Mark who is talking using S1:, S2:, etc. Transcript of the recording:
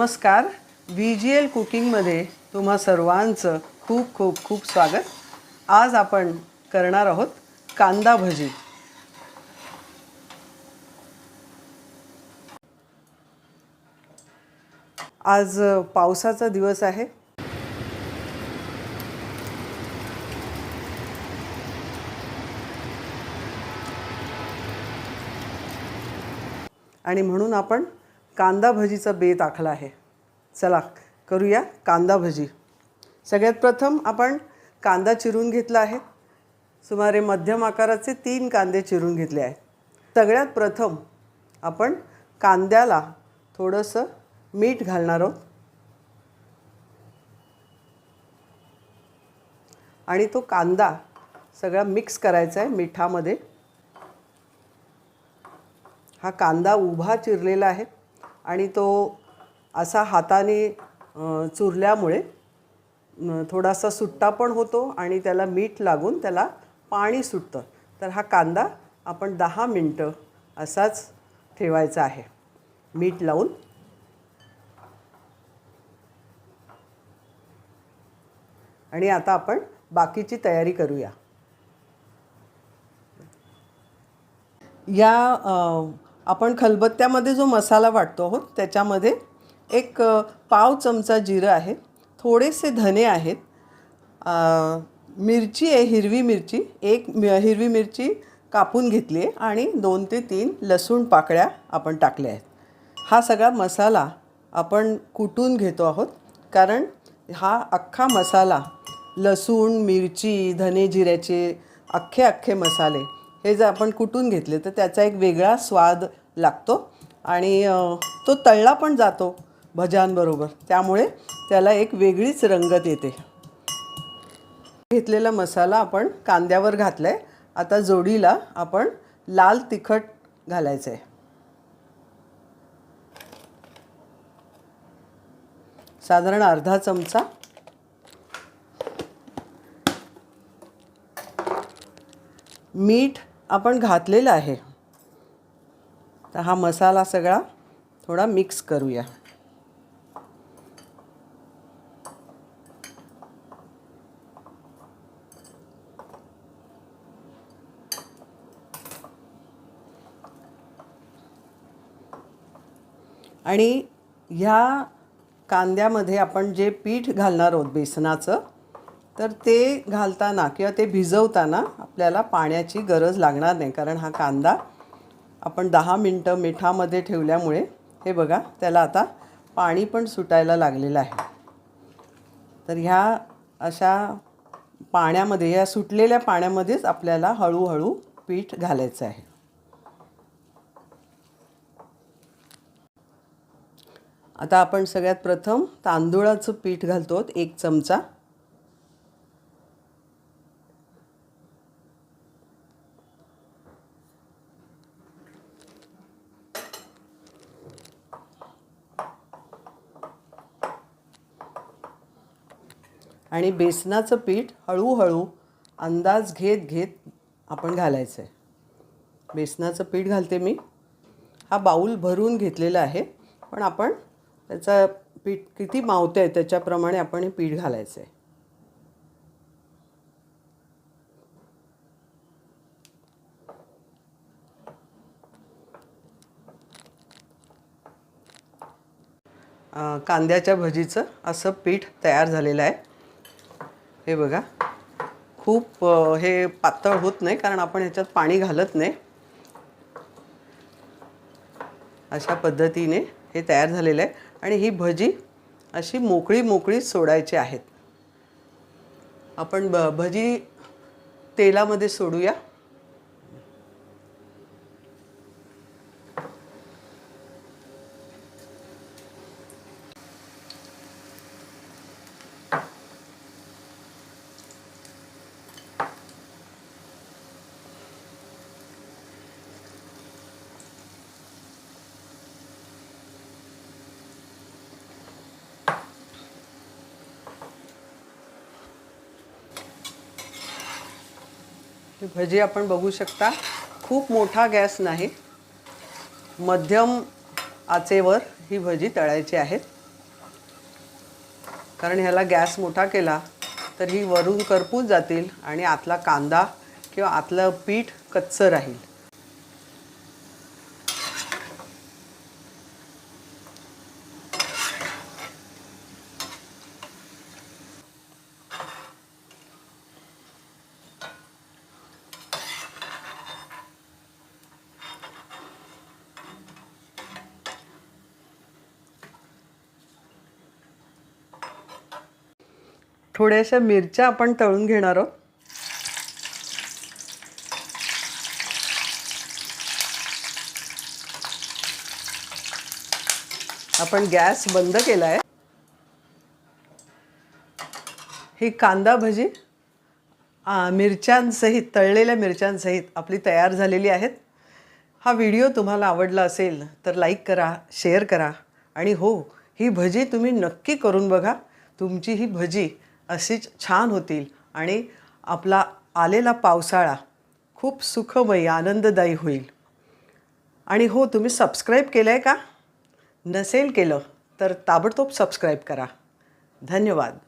S1: नमस्कार. V G L कुकिंगमध्ये तुम्हा सर्वांचं खूप खूप खूप स्वागत. आज आपण करणार आहोत कांदा भजी. आज पावसाचा दिवस आहे. आणि म्हणून आपण कांदा भजीचा बेत आखला आहे. चला करूया कांदा भजी. सगळ्यात प्रथम आपण कांदा चिरून घेतला आहे. सुमारे मध्यम आकाराचे तीन कांदे चिरून घेतले आहेत. सगळ्यात प्रथम आपण कांद्याला थोडंसं मीठ घालणार आहोत. आणि तो कांदा सगळा मिक्स करायचा आहे मिठामध्ये. हा कांदा उभा चिरलेला आहे. आणि तो असा हाताने चुरल्यामुळे थोडासा सुट्टा पण होतो आणि त्याला मीठ लागून त्याला पाणी सुटतं. तर हा कांदा आपण दहा मिनटं असाच ठेवायचा आहे. मीठ लावून. आणि आता आपण बाकीची तयारी करूया. या आपण खलबत्त्यामध्ये जो मसाला वाटतो आहोत त्याच्यामध्ये एक पाव चमचा जिरं आहे थोडेसे धने आहेत मिरची आहे हिरवी मिरची एक हिरवी मिरची कापून घेतली आहे आणि दोन ते तीन लसूण पाकळ्या आपण टाकल्या आहेत. हा सगळा मसाला आपण कुटून घेतो आहोत कारण हा अख्खा मसाला लसूण मिरची धने जिऱ्याचे अख्खे अख्खे मसाले हे जर आपण कुटून घेतले तर त्याचा एक वेगळा स्वाद लागतो. आणि तो तळला पण जातो भज्यांबरोबर. त्यामुळे त्याला एक वेगळीच रंगत येते. घेतलेला मसाला आपण कांद्यावर घातला आहे आता जोडीला आपण लाल तिखट घालायचं आहे साधारण अर्धा चमचा. मीठ आपण घातलेलं आहे. तर हा मसाला सगळा थोडा मिक्स करूया. आणि ह्या कांद्यामध्ये आपण जे पीठ घालणार आहोत बेसनाचं तर ते घालताना किंवा ते भिजवताना आपल्याला पाण्याची गरज लागणार नाही. कारण हा कांदा आपण दहा मिनटं मिठामध्ये ठेवल्यामुळे हे बघा त्याला आता पाणी पण सुटायला लागलेलं आहे. तर ह्या अशा पाण्यामध्ये या सुटलेल्या पाण्यामध्येच आपल्याला हळूहळू पीठ घालायचं आहे. आता आपण सगळ्यात प्रथम तांदूळाचं पीठ घालतो एक चमचा. आणि बेसनाचं पीठ हळूहळू अंदाज घेत घेत आपण घालायचं आहे बेसनाचं पीठ घालते मी. हा बाऊल भरून घेतलेला आहे. पण आपण त्याचा पीठ किती मावतं आहे त्याच्याप्रमाणे आपण हे पीठ घालायचं आहे कांद्याच्या भजीचं असं पीठ तयार झालेलं आहे. हे बघा. खूप हे पातळ होत नाही कारण आपण ह्याच्यात पाणी घालत नाही. अशा पद्धतीने हे तयार झालेलं आहे. आणि ही भजी अशी मोकळी मोकळी सोडायची आहेत. आपण ब भजी तेलामध्ये सोडूया. ही भजी आपण बघू शकता. खूप मोठा गॅस नाही. मध्यम आचेवर ही भजी तळायची आहेत कारण ह्याला गॅस मोठा केला तर ही वरून करपून जातील आणि आतला कांदा किंवा आतलं पीठ कच्चं राहील. थोड्याशा मिरच्या आपण तळून घेणार आहोत. आपण गॅस बंद केला आहे ही कांदा भजी मिरच्यांसहित तळलेल्या मिरच्यांसहित आपली तयार झालेली आहेत. हा व्हिडिओ तुम्हाला आवडला असेल तर लाईक करा शेअर करा आणि हो ही भजी तुम्ही नक्की करून बघा. तुमची ही भजी अशीच छान होतील. आणि आपला आलेला पावसाळा खूप सुखमयी आनंददायी होईल. आणि हो तुम्ही सबस्क्राईब केलं आहे का? नसेल केलं तर ताबडतोब सबस्क्राईब करा. धन्यवाद.